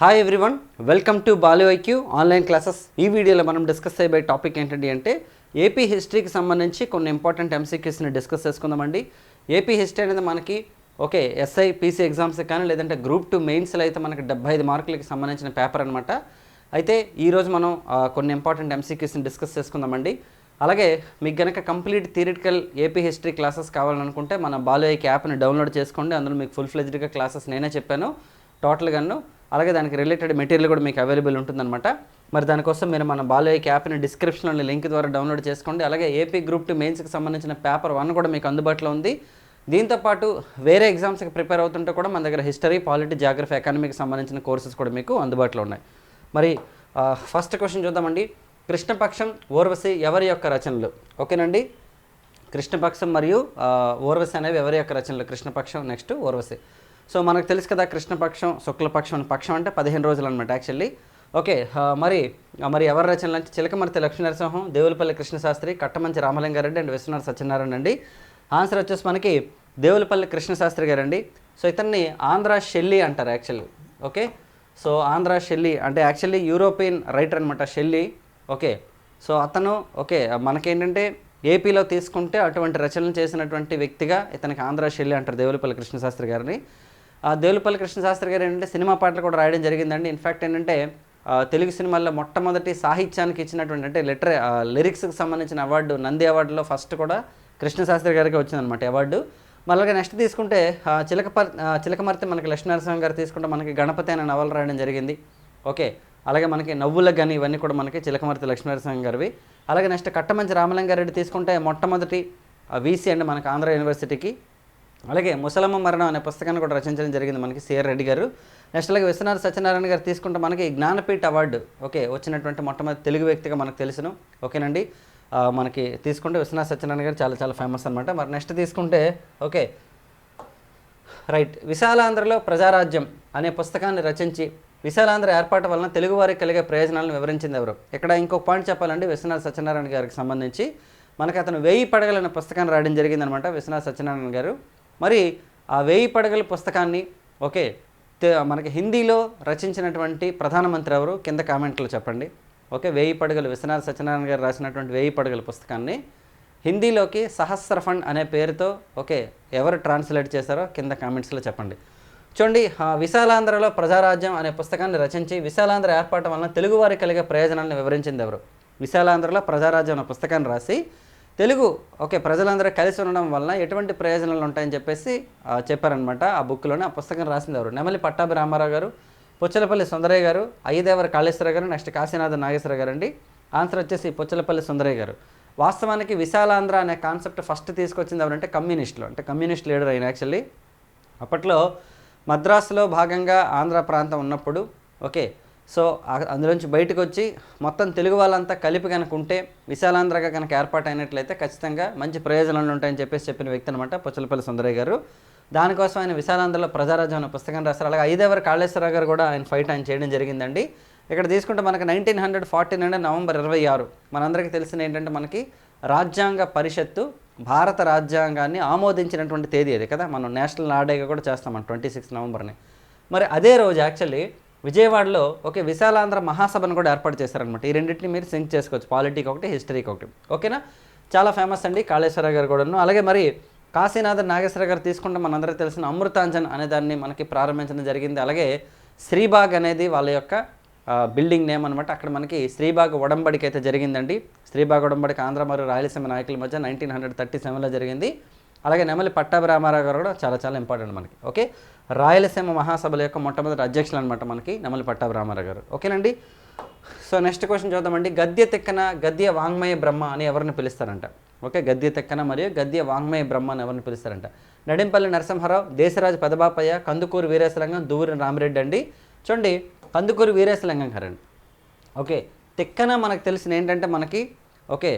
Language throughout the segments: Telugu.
హాయ్ ఎవ్రీవన్ వెల్కమ్ టు బాలీవైక్యూ ఆన్లైన్ క్లాసెస్ ఈ వీడియోలో మనం డిస్కస్ చేయబోయే టాపిక్ ఏంటంటే అంటే ఏపీ హిస్టరీకి సంబంధించి కొన్ని ఇంపార్టెంట్ ఎంసీక్యూస్ని డిస్కస్ చేసుకుందామండి. ఏపీ హిస్టరీ అనేది మనకి ఓకే ఎస్ఐ పీసీ ఎగ్జామ్స్ కానీ లేదంటే గ్రూప్ టూ మెయిన్స్లో అయితే మనకి డెబ్బై ఐదు మార్కులకి సంబంధించిన పేపర్ అనమాట అయితే ఈరోజు మనం కొన్ని ఇంపార్టెంట్ ఎంసీక్యూస్ని డిస్కస్ చేసుకుందామండి. అలాగే మీకు గనక complete theoretical AP history classes కావాలనుకుంటే మన బాలు యాప్ని డౌన్లోడ్ చేసుకోండి. అందులో మీకు ఫుల్ ఫ్లెజ్డ్గా క్లాసెస్ నేనే చెప్పాను. టోటల్గాను అలాగే దానికి రిలేటెడ్ మెటీరియల్ కూడా మీకు అవైలబుల్ ఉంటుందన్నమాట. మరి దానికోసం మీరు మన బాలయ్య క్యాప్ని డిస్క్రిప్షన్లో లింక్ ద్వారా డౌన్లోడ్ చేసుకోండి. అలాగే ఏపీ గ్రూప్ టూ మెయిన్స్కి సంబంధించిన పేపర్ వన్ కూడా మీకు అందుబాటులో ఉంది. దీంతోపాటు వేరే ఎగ్జామ్స్కి ప్రిపేర్ అవుతుంటే కూడా మన దగ్గర హిస్టరీ పాలిటీ జాగ్రఫీ ఎకానమీకి సంబంధించిన కోర్సెస్ కూడా మీకు అందుబాటులో ఉన్నాయి. మరి ఫస్ట్ క్వశ్చన్ చూద్దామండి. కృష్ణపక్షం ఓర్వశి ఎవరి యొక్క రచనలు? ఓకేనండి కృష్ణపక్షం మరియు ఓర్వశి అనేవి ఎవరి యొక్క రచనలు? కృష్ణపక్షం నెక్స్ట్ ఓర్వశి. సో మనకు తెలుసు కదా కృష్ణపక్షం శుక్లపక్షం అని పక్షం అంటే పదిహేను రోజులు అనమాట యాక్చువల్లీ. ఓకే మరి మరి ఎవరి రచనలు అంటే చిలకమర్తి లక్ష్మీనరసింహం దేవులపల్లి కృష్ణశాస్త్రి కట్టమంచి రామలింగారెడ్డి అండ్ విశ్వనాథ్ సత్యనారాయణ అండి. ఆన్సర్ వచ్చేసి మనకి దేవులపల్లి కృష్ణశాస్త్రి గారండి. సో ఇతన్ని ఆంధ్ర షెల్లి అంటారు actually. Okay so Andhra Shelley అంటే యాక్చువల్లీ యూరోపియన్ రైటర్ అనమాట షెల్లి. ఓకే సో అతను ఓకే మనకేంటంటే ఏపీలో తీసుకుంటే అటువంటి రచనలు చేసినటువంటి వ్యక్తిగా ఇతనికి ఆంధ్ర శైలి అంటారు దేవులపల్లి కృష్ణశాస్త్రి గారిని. దేవులపల్లి కృష్ణశాస్త్రి గారు ఏంటంటే సినిమా పాటలు కూడా రాయడం జరిగిందండి. ఇన్ఫ్యాక్ట్ ఏంటంటే తెలుగు సినిమాల్లో మొట్టమొదటి సాహిత్యానికి ఇచ్చినటువంటి అంటే లిటరే లిరిక్స్కి సంబంధించిన అవార్డు నంది అవార్డులో ఫస్ట్ కూడా కృష్ణశాస్త్రి గారికి వచ్చిందనమాట అవార్డు. మళ్ళీ నెక్స్ట్ తీసుకుంటే చిలకపర్ చిలకమర్తి మనకి లక్ష్మీనరసింహ గారు తీసుకుంటే మనకి గణపతి అనే నవలు రాయడం జరిగింది. ఓకే. అలాగే మనకి నవ్వుల గని ఇవన్నీ కూడా మనకి చిలకమర్తి లక్ష్మీనరసింహ గారివి. అలాగే నెక్స్ట్ కట్టమంచి రామలింగారెడ్డి తీసుకుంటే మొట్టమొదటి వీసీ అండి మనకి ఆంధ్ర యూనివర్సిటీకి. అలాగే ముసలమ్మ మరణం అనే పుస్తకాన్ని కూడా రచించడం జరిగింది మనకి సిఆర్ రెడ్డి గారు. నెక్స్ట్ అలాగే విశ్వనాథ్ సత్యనారాయణ గారు తీసుకుంటే మనకి జ్ఞానపీఠ అవార్డు ఓకే వచ్చినటువంటి మొట్టమొదటి తెలుగు వ్యక్తిగా మనకు తెలుసును. ఓకేనండి. మనకి తీసుకుంటే విశ్వనాథ్ సత్యనారాయణ గారు చాలా చాలా ఫేమస్ అనమాట మరి నెక్స్ట్ తీసుకుంటే ఓకే. రైట్. విశాలాంధ్రలో ప్రజారాజ్యం అనే పుస్తకాన్ని రచించి విశాలాంధ్ర ఏర్పాటు వలన తెలుగువారికి కలిగే ప్రయోజనాలను వివరించింది ఎవరు? ఇక్కడ ఇంకొక పాయింట్ చెప్పాలండి విశ్వనాథ్ సత్యనారాయణ గారికి సంబంధించి. మనకి అతను వేయి పడగలన్న పుస్తకాన్ని రాయడం జరిగిందనమాట విశ్వనాథ్ సత్యనారాయణ గారు. మరి ఆ వేయి పడగల పుస్తకాన్ని ఓకే మనకి హిందీలో రచించినటువంటి ప్రధానమంత్రి ఎవరు? కింద కామెంట్లో చెప్పండి. ఓకే వేయి పడగలు విశ్వనాథ్ సత్యనారాయణ గారు రాసినటువంటి వేయి పడగల పుస్తకాన్ని హిందీలోకి సహస్ర ఫండ్ అనే పేరుతో ఓకే ఎవరు ట్రాన్స్లేట్ చేశారో కింద కామెంట్స్లో చెప్పండి. చూడండి ఆ, విశాలాంధ్రలో ప్రజారాజ్యం అనే పుస్తకాన్ని రచించి విశాలాంధ్ర ఏర్పాటు వలన తెలుగువారికి కలిగే ప్రయోజనాలను వివరించింది ఎవరు? విశాలాంధ్రలో ప్రజారాజ్యం అనే పుస్తకాన్ని రాసి తెలుగు. ఓకే ప్రజలందరూ కలిసి ఉండడం వలన ఎటువంటి ప్రయోజనాలు ఉంటాయని చెప్పేసి చెప్పారనమాట ఆ బుక్లోనే ఆ పుస్తకం రాసింది ఎవరు? నెమలి పట్టాభి రామారావు గారు పుచ్చలపల్లి సుందరయ్య గారు అయ్యదేవర కాళేశ్వర గారు నెక్స్ట్ కాశీనాథ నాగేశ్వర గారు అండి. ఆన్సర్ వచ్చేసి పుచ్చలపల్లి సుందరయ్య గారు. వాస్తవానికి విశాలాంధ్ర అనే కాన్సెప్ట్ ఫస్ట్ తీసుకొచ్చింది ఎవరంటే కమ్యూనిస్టులు అంటే కమ్యూనిస్ట్ లీడర్ అయిన యాక్చువల్లీ. అప్పట్లో మద్రాసులో భాగంగా ఆంధ్ర ప్రాంతం ఉన్నప్పుడు ఓకే సో అందులోంచి బయటకు వచ్చి మొత్తం తెలుగు వాళ్ళంతా కలిపి కనుక ఉంటే విశాలాంధ్రగా కనుక ఏర్పాటు అయినట్లయితే ఖచ్చితంగా మంచి ప్రయోజనాలు ఉంటాయని చెప్పేసి చెప్పిన వ్యక్తి అనమాట పుచ్చలపల్లి సుందరయ్య గారు. దానికోసం ఆయన విశాలాంధ్రలో ప్రజారాజ్యం అనే పుస్తకం రాస్తారు అలాగే ఐదేవర కాళేశ్వరరావు గారు కూడా ఆయన ఫైట్ ఆయన చేయడం జరిగిందండి. ఇక్కడ తీసుకుంటే మనకి nineteen hundred forty nine November ఇరవై ఆరు మనందరికీ తెలిసిన ఏంటంటే మనకి రాజ్యాంగ పరిషత్తు భారత రాజ్యాంగాన్ని ఆమోదించినటువంటి తేదీ అది కదా? మనం నేషనల్ ఆడేగా కూడా చేస్తాం ట్వంటీ సిక్స్ నవంబర్ని. మరి అదే రోజు యాక్చువల్లీ విజయవాడలో ఒక విశాలాంధ్ర మహాసభను కూడా ఏర్పాటు చేశారనమాట ఈ రెండింటిని మీరు సింక్ చేసుకోవచ్చు. పాలిటిక్ ఒకటి హిస్టరీకి ఒకటి. ఓకేనా చాలా ఫేమస్ అండి కాళేశ్వర గారు కూడాను. అలాగే మరి కాశీనాథ నాగేశ్వర గారు తీసుకుంటే మనందరికీ తెలిసిన అమృతాంజన్ అనే దాన్ని మనకి ప్రారంభించడం జరిగింది. అలాగే శ్రీబాగ్ అనేది వాళ్ళ యొక్క బిల్డింగ్ నేమ్ అనమాట అక్కడ మనకి శ్రీబాగ్ ఒడంబడికి అయితే జరిగిందండి. శ్రీబాగ్ ఒడంబడికి ఆంధ్ర మరియు రాయలసీమ నాయకుల మధ్య నైన్టీన్ హండ్రెడ్ థర్టీ సెవెన్లో జరిగింది. అలాగే నెమలి పట్టాభి రామారావు గారు కూడా చాలా చాలా ఇంపార్టెంట్ మనకి. ఓకే రాయలసీమ మహాసభల యొక్క మొట్టమొదటి అధ్యక్షులు అనమాట మనకి నెమలి పట్టాభి రామారావు గారు ఓకేనండి సో నెక్స్ట్ క్వశ్చన్ చూద్దామండి గద్య తెక్కన గద్య వాంగ్మయ బ్రహ్మ అని ఎవరిని పిలుస్తారంట? ఓకే గద్య తెక్కన మరియు గద్య వాంగ్మయ బ్రహ్మ అని ఎవరిని పిలుస్తారంట? నడింపల్లి నరసింహారావు దేశరాజు పెదబాపయ్య కందుకూరు వీరేశలింగం దువ్వూరి రామిరెడ్డి అండి. చూడండి కందుకూరు వీరేశలింగం గారండి. ఓకే తిక్కన మనకు తెలిసిన ఏంటంటే మనకి ఓకే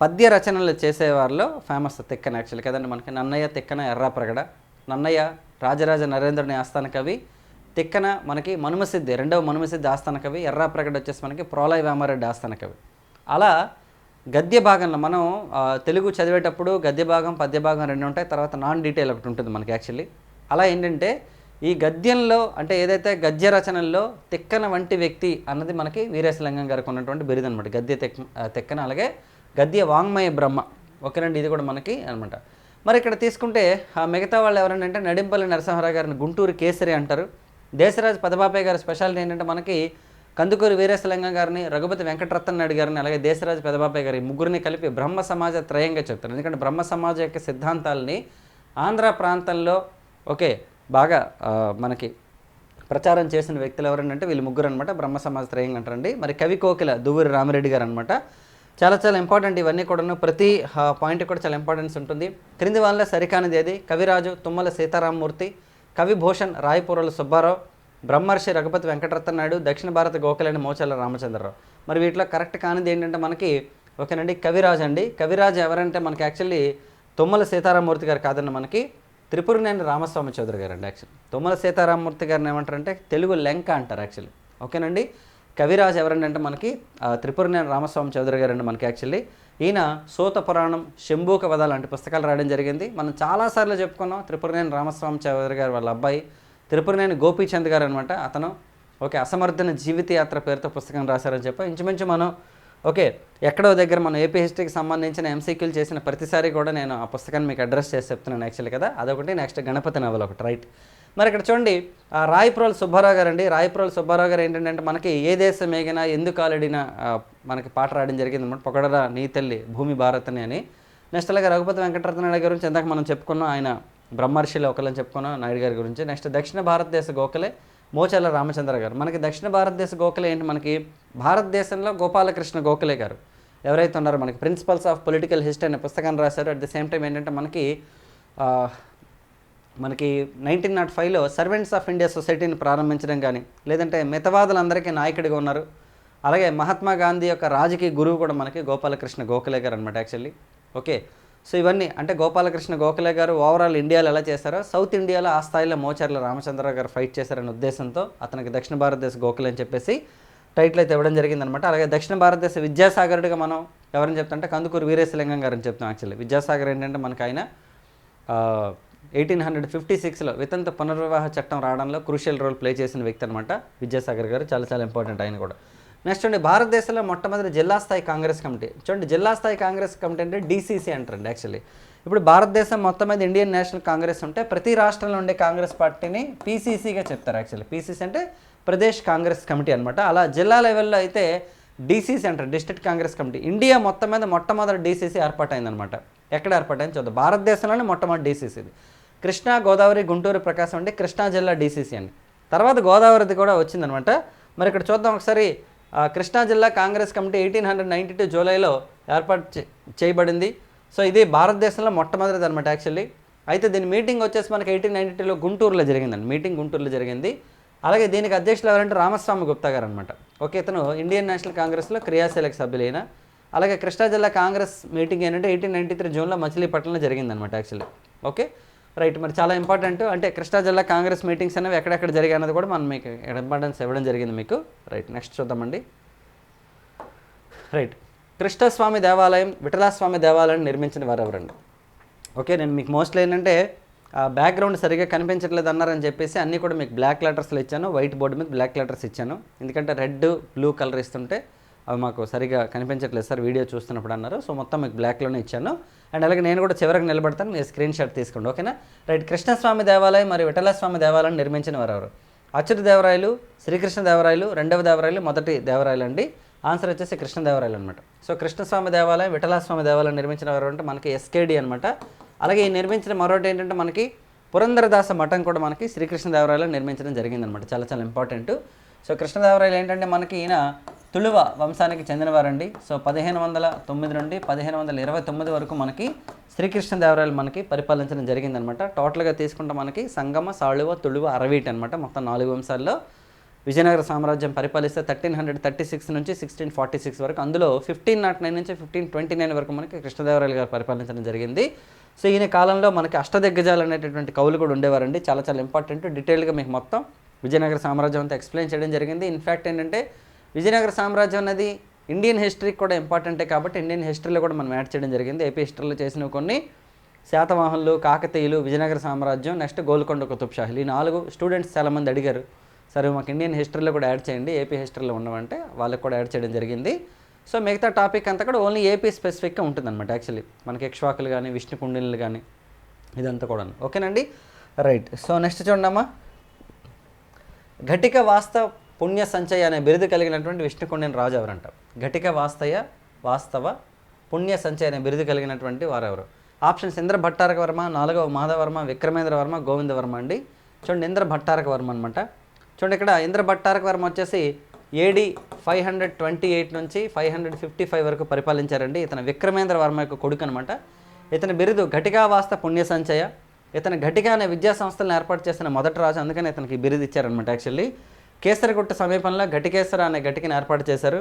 పద్య రచనలు చేసేవారిలో ఫేమస్ తిక్కన యాక్చువల్లీ. కదండి మనకి నన్నయ్య తిక్కన ఎర్రాప్రగడ నన్నయ్య రాజరాజ నరేంద్రుని ఆస్థాన కవి. తిక్కన మనకి మనుమసిద్ధి రెండవ మనుమసిద్ధి ఆస్థాన కవి. ఎర్రాప్రగడ వచ్చేసి మనకి ప్రోలయ వేమారెడ్డి ఆస్థాన కవి. అలా గద్య భాగంలో మనం తెలుగు చదివేటప్పుడు గద్య భాగం పద్య భాగం రెండు ఉంటాయి. తర్వాత నాన్ డీటెయిల్ ఒకటి ఉంటుంది మనకి యాక్చువల్లీ. అలా ఏంటంటే ఈ గద్యంలో అంటే ఏదైతే గద్య రచనల్లో తిక్కన వంటి వ్యక్తి అన్నది మనకి వీరేశలింగం గారికి ఉన్నటువంటి బిరుదు అనమాట గద్య తెక్ తిక్కన అలాగే గద్య వాంగ్మయ బ్రహ్మ. ఓకేనండి ఇది కూడా మనకి అనమాట మరి ఇక్కడ తీసుకుంటే ఆ మిగతా వాళ్ళు ఎవరంటే నడింపల్లి నరసింహారావు గారిని గుంటూరు కేసరి అంటారు. దేశరాజ్ పదబాపయ్య గారి స్పెషాలిటీ ఏంటంటే మనకి కందుకూరు వీరేశలింగం గారిని రఘుపతి వెంకటరత్న నాయుడు గారిని అలాగే దేశరాజు పెదబాపయ్య గారి ముగ్గురిని కలిపి బ్రహ్మ సమాజ త్రయంగా చెప్తారు. ఎందుకంటే బ్రహ్మ సమాజ యొక్క సిద్ధాంతాలని ఆంధ్ర ప్రాంతంలో ఓకే బాగా మనకి ప్రచారం చేసిన వ్యక్తులు ఎవరంటే వీళ్ళు ముగ్గురు అనమాట బ్రహ్మ సమాజ త్రయం అంటారండి. మరి కవి కోకిల దువ్వూరి రామిరెడ్డి గారు అనమాట చాలా చాలా ఇంపార్టెంట్ ఇవన్నీ కూడాను ప్రతి పాయింట్ కూడా చాలా ఇంపార్టెన్స్ ఉంటుంది. క్రింది వాళ్ళ సరికానిది ఏది? కవిరాజు తుమ్మల సీతారామమూర్తి కవిభూషణ్ రాయపూరల సుబ్బారావు బ్రహ్మర్షి రఘుపతి వెంకటరత్న నాయుడు దక్షిణ భారత గోఖలేని మోచాల రామచంద్రరావు. మరి వీటిలో కరెక్ట్ కానిది ఏంటంటే మనకి ఓకేనండి కవిరాజు అండి. కవిరాజు ఎవరంటే మనకి యాక్చువల్లీ తుమ్మల సీతారామమూర్తి గారు కాదండి మనకి. త్రిపురనేని రామస్వామి చౌదరి గారు అండి యాక్చువల్లీ తుమ్మల సీతారామమూర్తి గారిని ఏమంటారంటే తెలుగు లెంక అంటారు యాక్చువల్లీ ఓకేనండి? కవిరాజ్ ఎవరండి అంటే మనకి త్రిపురనేని రామస్వామి చౌదరి గారు అండి మనకి యాక్చువల్లీ ఈయన సూత పురాణం శంభూక వధ లాంటి పుస్తకాలు రాయడం జరిగింది. మనం చాలాసార్లు చెప్పుకున్నాం త్రిపురనేని రామస్వామి చౌదరి గారు వాళ్ళ అబ్బాయి త్రిపురనేని గోపీచంద్ గారు అనమాట. అతను ఓకే అసమర్థన జీవిత యాత్ర పేరుతో పుస్తకం రాశారని చెప్పి ఇంచుమించు మనం ఓకే ఎక్కడో దగ్గర మనం ఏపీ హిస్టరీకి సంబంధించిన ఎంసీక్యూలు చేసిన ప్రతిసారి కూడా నేను ఆ పుస్తకాన్ని మీకు అడ్రస్ చేసి చెప్తున్నాను యాక్చువల్లీ కదా. అదొకటి నెక్స్ట్ గణపతి నవల ఒకటి రైట్. మరి ఇక్కడ చూడండి ఆ రాయపురోలు సుబ్బారావు గారు అండి. రాయప్రోల్ సుబ్బారావు గారు ఏంటంటే మనకి ఏ దేశం ఏగినా ఎందుకు ఆలడినా మనకి పాట రాయడం జరిగింది అనమాట పొగడరా నీ తల్లి భూమి భారతని అని. నెక్స్ట్ అలాగే రఘుపతి వెంకటరత్న గురించి ఇందాక మనం చెప్పుకున్నాం. ఆయన బ్రహ్మర్షిలో ఒకళ్ళని చెప్పుకున్నాం నాయుడు గారి గురించి. నెక్స్ట్ దక్షిణ భారతదేశ గోఖలే మోచాల రామచంద్ర గారు. మనకి దక్షిణ భారతదేశ గోఖలే ఏంటి? మనకి భారతదేశంలో గోపాలకృష్ణ గోఖలే గారు. ఎవరైతే ఉన్నారో మనకి ప్రిన్సిపల్స్ ఆఫ్ పొలిటికల్ హిస్టరీ అనే పుస్తకాన్ని రాశారు. అట్ ది సేమ్ టైం ఏంటంటే మనకి మనకి నైన్టీన్ నాట్ ఫైవ్లో సర్వెంట్స్ ఆఫ్ ఇండియా సొసైటీని ప్రారంభించడం కానీ లేదంటే మితవాదులందరికీ నాయకుడిగా ఉన్నారు. అలాగే మహాత్మా గాంధీ యొక్క రాజకీయ గురువు కూడా మనకి గోపాలకృష్ణ గోఖలే గారు అనమాట యాక్చువల్లీ ఓకే సో ఇవన్నీ అంటే గోపాలకృష్ణ గోఖలే గారు ఓవరాల్ ఇండియాలో ఎలా చేశారో సౌత్ ఇండియాలో ఆ స్థాయిలో మోచర్ల రామచంద్రరావు గారు ఫైట్ చేశారనే ఉద్దేశంతో అతనికి దక్షిణ భారతదేశ గోఖలే అని చెప్పేసి టైటిల్ అయితే ఇవ్వడం జరిగిందనమాట అలాగే దక్షిణ భారతదేశ విద్యాసాగరుడిగా మనం ఎవరని చెప్తామంటే కందుకూరు వీరేశలింగం గారిని చెప్తాం యాక్చువల్లీ విద్యాసాగర్ ఏంటంటే మనకు ఆయన ఎయిటీన్ హండ్రెడ్ ఫిఫ్టీ సిక్స్లో వితంత పునర్వివాహ చట్టం రావడంలో క్రూషియల్ రోల్ ప్లే చేసిన వ్యక్తి అనమాట విద్యాసాగర్ గారు. చాలా చాలా ఇంపార్టెంట్ ఆయన కూడా. నెక్స్ట్ అండి భారతదేశంలో మొట్టమొదటి జిల్లా స్థాయి కాంగ్రెస్ కమిటీ. చూడండి జిల్లా స్థాయి కాంగ్రెస్ కమిటీ అంటే డీసీసీ అంటారండి యాక్చువల్లీ ఇప్పుడు భారతదేశం మొత్తం మీద ఇండియన్ నేషనల్ కాంగ్రెస్ ఉంటే ప్రతి రాష్ట్రంలో ఉండే కాంగ్రెస్ పార్టీని పీసీసీగా చెప్తారు యాక్చువల్లీ పీసీసీ అంటే ప్రదేశ్ కాంగ్రెస్ కమిటీ అనమాట అలా జిల్లా లెవెల్లో అయితే డీసీసీ అంటారు డిస్ట్రిక్ట్ కాంగ్రెస్ కమిటీ. ఇండియా మొత్తం మీద మొట్టమొదటి డీసీసీ ఏర్పాటైందనమాట ఎక్కడ ఏర్పాటైంది చూద్దాం. భారతదేశంలోనే మొట్టమొదటి డీసీసీది కృష్ణా గోదావరి గుంటూరు ప్రకాశం అంటే కృష్ణా జిల్లా డీసీసీ అండి. తర్వాత గోదావరిది కూడా వచ్చిందనమాట మరి ఇక్కడ చూద్దాం ఒకసారి కృష్ణా జిల్లా Congress committee eighteen hundred ninety two జూలైలో ఏర్పాటు చే- చేయబడింది. సో ఇది భారతదేశంలో మొట్టమొదటిది అనమాట యాక్చువల్లీ. అయితే దీని మీటింగ్ వచ్చేసి మనకి ఎయిటీన్ నైంటీ టూలో గుంటూరులో జరిగిందండి. మీటింగ్ గుంటూరులో జరిగింది. అలాగే దీనికి అధ్యక్షులు ఎవరంటే రామస్వామి గుప్తా గారు అనమాట ఓకే ఇతను ఇండియన్ నేషనల్ కాంగ్రెస్లో క్రియాశీలక సభ్యులైన. అలాగే కృష్ణా జిల్లా కాంగ్రెస్ మీటింగ్ ఏంటంటే ఎయిటీన్ నైంటీ త్రీ జూన్లో మచిలీపట్నంలో జరిగిందనమాట యాక్చువల్లీ. ఓకే రైట్ మరి చాలా ఇంపార్టెంట్ అంటే కృష్ణా జిల్లా కాంగ్రెస్ మీటింగ్స్ అనేవి ఎక్కడెక్కడ జరిగాయి అన్నది కూడా మనం మీకు ఇంపార్టెన్స్ ఇవ్వడం జరిగింది మీకు. రైట్ నెక్స్ట్ చూద్దామండి. రైట్ కృష్ణస్వామి దేవాలయం విఠలాస్వామి దేవాలయం నిర్మించిన వారు ఎవరండి ఓకే నేను మీకు మోస్ట్లీ ఏంటంటే ఆ బ్యాక్గ్రౌండ్ సరిగ్గా కనిపించట్లేదు అన్నారని చెప్పేసి అన్నీ కూడా మీకు బ్లాక్ లెటర్స్లో ఇచ్చాను. వైట్ బోర్డు మీద బ్లాక్ లెటర్స్ ఇచ్చాను. ఎందుకంటే రెడ్ బ్లూ కలర్ ఇస్తుంటే అవి మాకు సరిగా కనిపించట్లేదు సార్ వీడియో చూస్తున్నప్పుడు అన్నారు. సో మొత్తం మీకు బ్లాక్లోనే ఇచ్చాను. అండ్ అలాగే నేను కూడా చివరికి నిలబడతాను మీరు స్క్రీన్ షాట్ తీసుకోండి ఓకేనా? రైట్ కృష్ణస్వామి దేవాలయం మరియు విఠలస్వామి దేవాలయం నిర్మించిన వారు ఎవరు అచ్యుత దేవరాయలు శ్రీకృష్ణ దేవరాయలు రెండవ దేవరాయలు మొదటి దేవరాయలు అండి. ఆన్సర్ వచ్చేసి కృష్ణదేవరాయలు అనమాట సో కృష్ణస్వామి దేవాలయం విఠలాస్వామి దేవాలయం నిర్మించిన వారు అంటే మనకి ఎస్కేడి అనమాట అలాగే ఈ నిర్మించిన మరొకటి ఏంటంటే మనకి పురంధరదాస మఠం కూడా మనకి శ్రీకృష్ణదేవరాయలు నిర్మించడం జరిగిందనమాట చాలా చాలా ఇంపార్టెంట్ సో కృష్ణదేవరాయలు ఏంటంటే మనకి ఈయన తుళువ వంశానికి చెందినవారండి. సో పదిహేను వందల తొమ్మిది నుండి పదిహేను వందల ఇరవై తొమ్మిది వరకు మనకి శ్రీకృష్ణదేవరాయలు మనకి పరిపాలించడం జరిగిందనమాట టోటల్గా తీసుకుంటే మనకి సంగమ సాళువ తుళువ అరవీటి అనమాట మొత్తం నాలుగు వంశాల్లో. విజయనగర సామ్రాజ్యం పరిపాలిస్తే థర్టీన్ హండ్రెడ్ థర్టీ సిక్స్ నుంచి సిక్స్టీన్ ఫార్టీ సిక్స్ వరకు. అందులో ఫిఫ్టీన్ నాట్ నైన్ నుంచి ఫిఫ్టీన్ ట్వంటీ నైన్ వరకు మనకి కృష్ణదేవరాయలు గారు పరిపాలించడం జరిగింది. సో ఈయన కాలంలో మనకి అష్టదిగ్గజాలు అనేటటువంటి కవులు కూడా ఉండేవారండి. చాలా చాలా ఇంపార్టెంట్ డీటెయిల్గా మీకు మొత్తం విజయనగర సామ్రాజ్యం అంతా ఎక్స్ప్లెయిన్ చేయడం జరిగింది. ఇన్ఫ్యాక్ట్ ఏంటంటే విజయనగర సామ్రాజ్యం అనేది ఇండియన్ హిస్టరీకి కూడా ఇంపార్టెంటే కాబట్టి ఇండియన్ హిస్టరీలో కూడా మనం యాడ్ చేయడం జరిగింది. ఏపీ హిస్టరీలో చేసిన కొన్ని శాతవాహనులు కాకతీయులు విజయనగర సామ్రాజ్యం నెక్స్ట్ గోల్కొండ కుతుబ్షాహీలు ఈ నాలుగు స్టూడెంట్స్ చాలామంది అడిగారు సరే మాకు ఇండియన్ హిస్టరీలో కూడా యాడ్ చేయండి ఏపీ హిస్టరీలో ఉన్నవంటే వాళ్ళకి కూడా యాడ్ చేయడం జరిగింది. సో మిగతా టాపిక్ అంతా కూడా ఓన్లీ ఏపీ స్పెసిఫిక్గా ఉంటుందన్నమాట యాక్చువల్లీ. మనకి యక్ష్వాకులు కానీ విష్ణు కుండినులు కానీ ఇదంతా కూడా ఓకేనండి? రైట్. సో నెక్స్ట్ చూడమ్మా ఘటిక వాస్తవ పుణ్య సంచయ అనే బిరుదు కలిగినటువంటి విష్ణుకుండిన రాజు ఎవరంట ఘటిక వాస్తయ వాస్తవ పుణ్య సంచయ అనే బిరుదు కలిగినటువంటి వారెవరు? ఆప్షన్స్ ఇంద్ర భట్టారక వర్మ నాలుగవ మాధవర్మ విక్రమేంద్ర వర్మ గోవింద వర్మ అండి. చూడండి ఇంద్ర భట్టారక వర్మ అనమాట చూడండి ఇక్కడ ఇంద్ర భట్టారక వర్మ వచ్చేసి AD five hundred twenty eight నుంచి ఫైవ్ హండ్రెడ్ ఫిఫ్టీ ఫైవ్ వరకు పరిపాలించారండి. ఇతను విక్రమేంద్ర వర్మ యొక్క కొడుకు అనమాట ఇతని బిరుదు ఘటికా వాస్త పుణ్య సంచయ. ఇతను ఘటిక అనే విద్యా సంస్థలను ఏర్పాటు చేసిన మొదటి రాజు అందుకని ఇతనికి బిరుదు ఇచ్చారనమాట యాక్చువల్లీ కేసరగుట్ట సమీపంలో ఘటికేశ్వర అనే ఘటికను ఏర్పాటు చేశారు.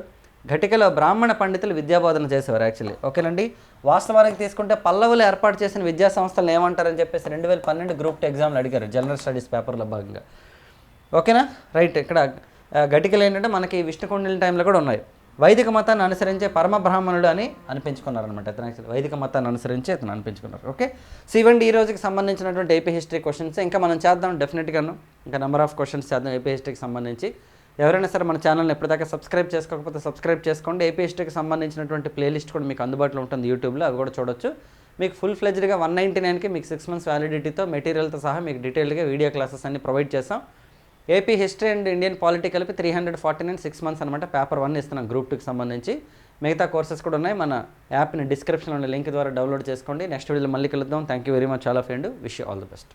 ఘటికలో బ్రాహ్మణ పండితులు విద్యాబోధన చేసేవారు యాక్చువల్లీ. ఓకేనండి? వాస్తవానికి తీసుకుంటే పల్లవులు ఏర్పాటు చేసిన విద్యా సంస్థలను ఏమంటారని చెప్పేసి రెండు వేల పన్నెండు గ్రూప్ టూ ఎగ్జామ్లు అడిగారు జనరల్ స్టడీస్ పేపర్లో భాగంగా. ఓకేనా? రైట్ ఇక్కడ ఘటికలు ఏంటంటే మనకి విష్ణుకుండిల టైంలో కూడా ఉన్నాయి. వైదిక మతాన్ని అనుసరించే పరమ బ్రాహ్మణుడు అని అనిపించుకున్నారనమాట ఇతను వైదిక మతాన్ని అనుసరించి ఇతను అనిపించుకున్నారు. ఓకే సో ఈ రోజుకి సంబంధించినటువంటి ఏపీ హిస్టరీ క్వశ్చన్స్ ఇంకా మనం చేద్దాం డెఫినెట్గాను ఇంకా నెంబర్ ఆఫ్ క్వశ్చన్స్ చేద్దాం ఏపీ హిస్టరీకి సంబంధించి. ఎవరైనా సరే మన ఛానల్ని ఎప్పటిదాకా సబ్స్క్రైబ్ చేసుకోకపోతే సబ్స్క్రైబ్ చేసుకోండి. ఏపీ హిస్టరీకి సంబంధించినటువంటి ప్లేలిస్ట్ కూడా మీకు అందుబాటులో ఉంటుంది యూట్యూబ్లో అవి కూడా చూడొచ్చు. మీకు ఫుల్ ఫ్లెజ్డ్గా వన్ నైంటీ నైన్కి మీకు సిక్స్ మంత్స్ వ్యాలిడిటీతో మెటీరియల్తో సహా మీకు డీటెయిల్గా వీడియో క్లాసెస్ అన్ని ప్రొవైడ్ చేస్తాం. AP history and Indian polity కలిపి three hundred forty nine six months అనమాట పేపర్ వన్ ఇస్తున్నాం గ్రూప్ టూకి సంబంధించి. మిగతా కోర్సెస్ కూడా ఉన్నాయి. మన యాప్ని డిస్క్రిప్షన్లో ఉన్న లింక్ ద్వారా డౌన్లోడ్ చేసుకోండి. నెక్స్ట్ వీడియోలో మళ్ళీ కలుద్దాం. Thank you very much all of and wish all the best